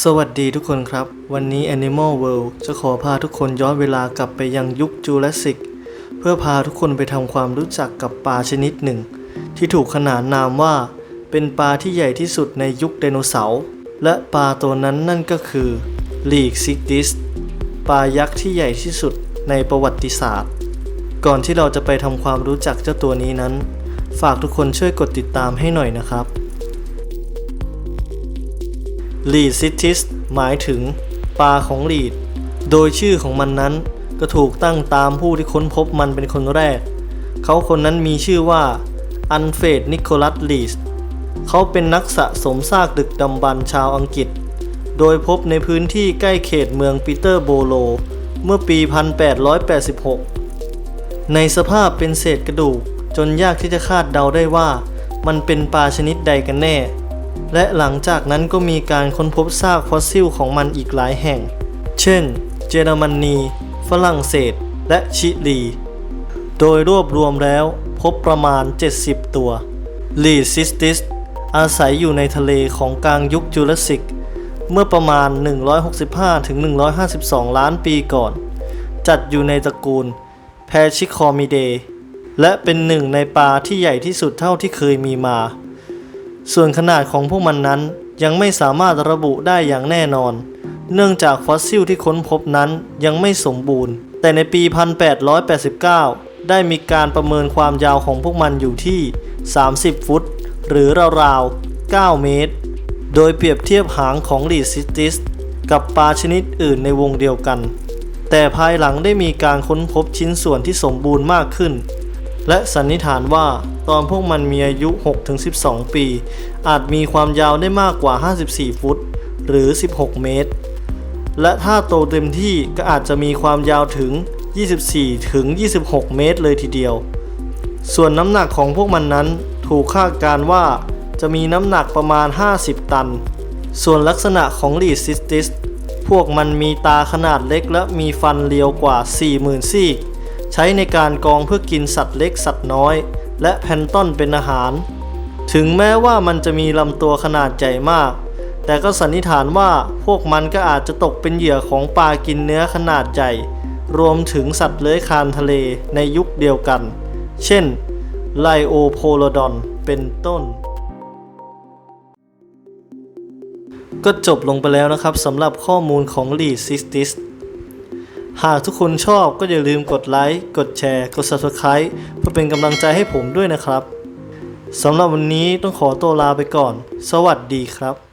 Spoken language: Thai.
สวัสดีทุกคนครับ วันนี้ Animal World จะขอพาทุกคนย้อนเวลากลับไปยังยุคจูราสสิกเพื่อพาทุกคนไปทำความรู้จักกับปลาชนิดหนึ่ง ที่ถูกขนานนามว่า เป็นปลาที่ใหญ่ที่สุดในยุคไดโนเสาร์และปลาตัวนั้นนั่นก็คือลีกซิกดิสปลายักษ์ที่ใหญ่ที่สุดในประวัติศาสตร์ ก่อนที่เราจะไปทำความรู้จักเจ้าตัวนี้นั้น ฝากทุกคนช่วยกดติดตามให้หน่อยนะครับ ลีดซิติสหมายถึงปลาของลีด โดยชื่อของมันนั้นก็ถูกตั้งตามผู้ที่ค้นพบมันเป็นคนแรก เขาคนนั้นมีชื่อว่าอันเฟดนิโคลัสลีสเขาเป็นนักสะสมซากดึกดำบรรพ์ชาวอังกฤษ โดยพบในพื้นที่ใกล้เขตเมืองปีเตอร์โบโล เมื่อปี 1886 ในสภาพเป็นเศษกระดูกจนยากที่จะคาดเดาได้ว่ามันเป็นปลาชนิดใดกันแน่ และหลังจากนั้นก็มีการค้นพบซากฟอสซิลของมันอีกหลายแห่ง เช่น เยอรมนี ฝรั่งเศส และชิลี โดยรวบรวมแล้วพบประมาณ 70 ตัว ลีซิสติส อาศัยอยู่ในทะเลของกลางยุคจูราสสิก เมื่อประมาณ 165-152 ล้านปีก่อน จัดอยู่ในตระกูลแพชิคอมิเด และเป็นหนึ่งในปลาที่ใหญ่ที่สุดเท่าที่เคยมีมา ส่วนขนาดของพวกมันนั้นยังไม่สามารถระบุได้อย่างแน่นอน เนื่องจากฟอสซิลที่ค้นพบนั้นยังไม่สมบูรณ์ แต่ในปี 1889 ได้มีการประเมินความยาวของพวกมันอยู่ที่ 30 ฟุต หรือราวๆ 9 เมตร โดยเปรียบเทียบหางของลีดซิติสกับปลาชนิดอื่นในวงเดียวกัน แต่ภายหลังได้มีการค้นพบชิ้นส่วนที่สมบูรณ์มากขึ้น และสันนิษฐานว่าตอนพวกมันมีอายุ 6-12 ปี อาจมีความยาวได้มากกว่า 54 ฟุต หรือ 16 เมตร และถ้าโตเต็มที่ก็อาจจะมีความยาวถึง 24-26 เมตรเลยทีเดียว ส่วนน้ำหนักของพวกมันนั้นถูกคาดการว่าจะมีน้ำหนักประมาณ 50 ตัน ส่วนลักษณะของลีดซิสติสพวกมันมีตาขนาดเล็กและมีฟันเรียวกว่า 40,000 ซี่ ใช้ในการกรองเพื่อกินสัตว์เล็กสัตว์น้อย และแพนต้อนเป็นอาหาร ถึงแม้ว่ามันจะมีลำตัวขนาดใหญ่มาก แต่ก็สันนิษฐานว่าพวกมันก็อาจจะตกเป็นเหยื่อของปลากินเนื้อขนาดใหญ่ รวมถึงสัตว์เลื้อยคลานทะเลในยุคเดียวกัน เช่น ไลโอโพโลดอนเป็นต้นก็จบลงไปแล้วนะครับสำหรับข้อมูลของ l e a d Sistis หากทุกคนชอบก็อย่าลืมกดไลค์ กดแชร์ กด Subscribe เพื่อเป็นกำลังใจให้ผมด้วยนะครับ สำหรับวันนี้ต้องขอตัวลาไปก่อน สวัสดีครับ